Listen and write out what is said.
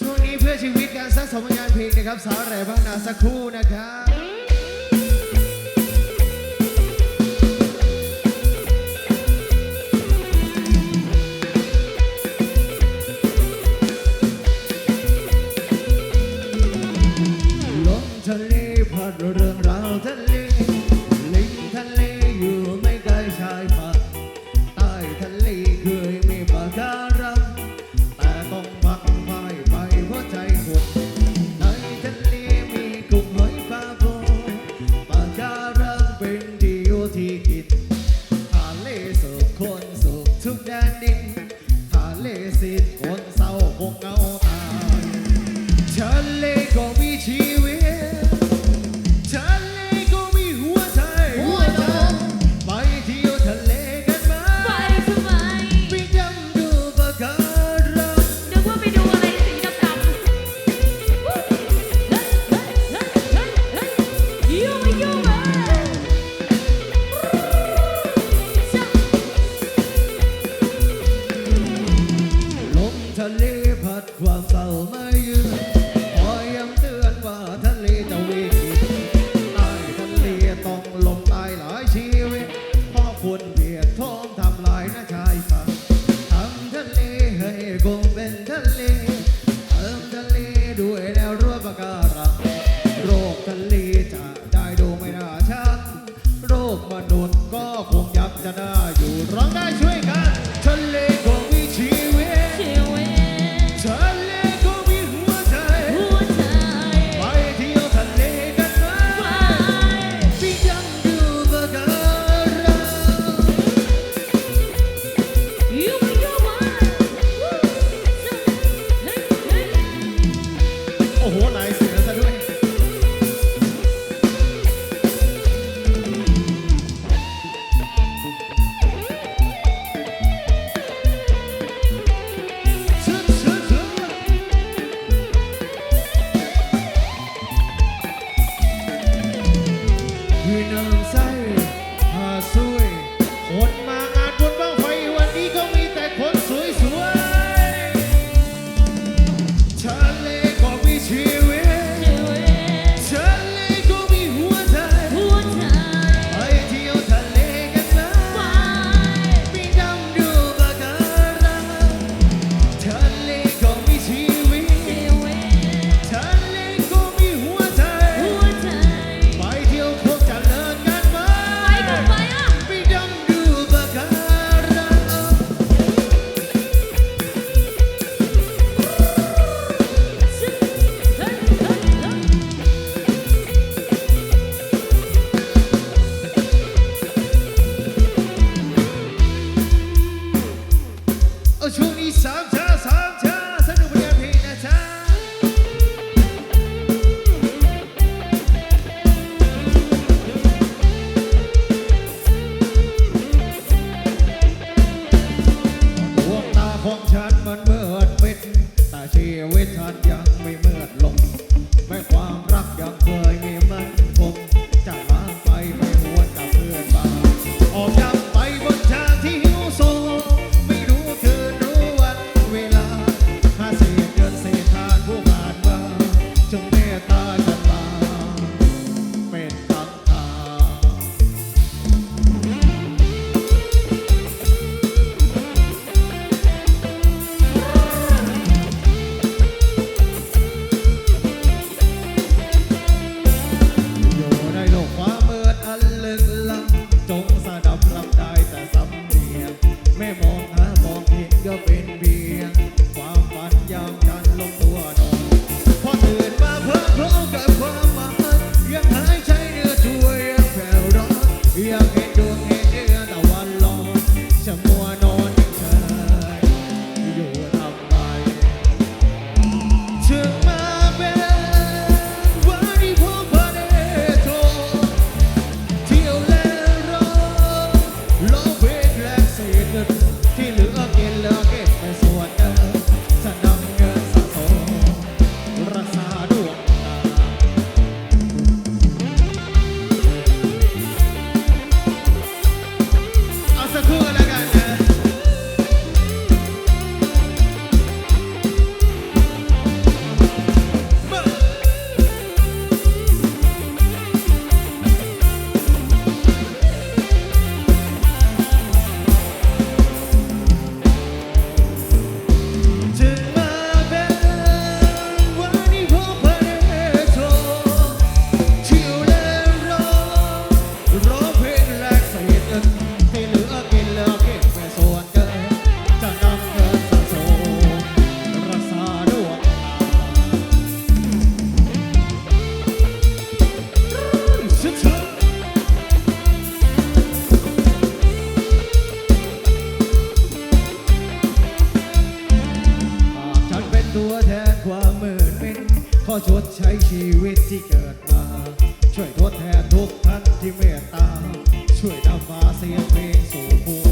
ช่วงนี้เพื่อชีวิตการสร้สมงานเพลงนะครับสาวแหล่บ้างนาสักครู่นะครับลมทะเลพัดเรื่องราวทะเล เป็นดีอยู่ที่กินทะเลสุขคนสุขทุกแดนดินทะเลสิทธะเลพัดความเศร้าม่ยืนคอยย้ำเตือนว่าทะเลจะวิ่งตใต้ทะเลต้องลมตายหลายชีวิตพ่อคุนเบียดท้องทำลายนะชายฝั่งทำทะเลให้คงเป็นทะเลเติมทะเลด้วยแนวรั้วปะการังโรคทะเลจะได้ดูไม่น่าชักโรคมนุษย์ก็คงยับจะน่าอยู่ร้องได้ช่วย ตัวแทนความมืดมินขอชดใช้ชีวิตที่เกิดมา ช่วยทดแทนทุกท่านที่เมตตา ช่วยนำมาเสียงเพลงสู่